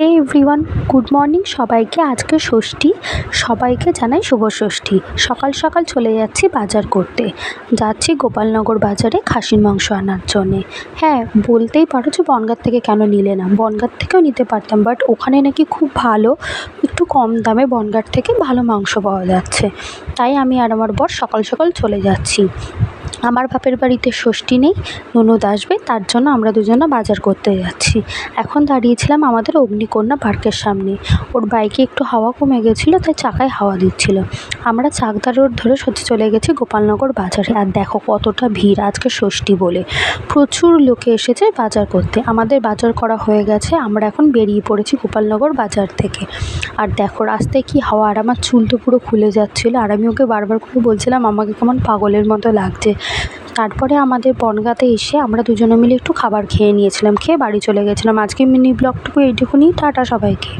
Everyone good morning সবাইকে আজকে ষষ্ঠী। সবাইকে জানাই শুভ ষষ্ঠী। সকাল সকাল চলে যাচ্ছি বাজার করতে। যাচ্ছি গোপালনগর বাজারে খাসির মাংস আনার জন্যে। হ্যাঁ বলতেই পারো যে বনগাঁ থেকে কেন নিলে না? বনগাঁ থেকেও নিতে পারতাম বাট ওখানে নাকি খুব ভালো, একটু কম দামে বনগাঁর থেকে ভালো মাংস পাওয়া যাচ্ছে। তাই আমি আর আমার বর সকাল সকাল চলে যাচ্ছি। আমার বাপের বাড়িতে ষষ্ঠী নেই, ননদ আসবে, তার জন্য আমরা দুজনে বাজার করতে যাচ্ছি। এখন দাঁড়িয়েছিলাম আমাদের অগ্নিকন্যা পার্কের সামনে। ওর বাইকে একটু হাওয়া কমে গেছিল, তাই চাকায় হাওয়া দিচ্ছিল। আমরা চাকদা রোড ধরে সোজা চলে গেছি গোপালনগর বাজারে। আর দেখো কতটা ভিড়, আজকে ষষ্ঠী বলে। প্রচুর লোকে এসেছে বাজার করতে। আমাদের বাজার করা হয়ে গেছে, আমরা এখন বেরিয়ে পড়েছি গোপালনগর বাজার থেকে। আর দেখো রাস্তায় কি হাওয়া, আর আমার চুল তো পুরো খুলে যাচ্ছিল। আর আমি ওকে বারবার করে বলছিলাম, আমাকে কেমন পাগলের মতো লাগছে। তারপরে আমাদের বনগাঁতে এসে আমরা দুজনে মিলে একটু খাবার খেয়ে নিয়েছিলাম, খেয়ে বাড়ি চলে গেছিলাম। আজকে মিনি ব্লগটুকু এইটুকুনি, টাটা সবাইকে।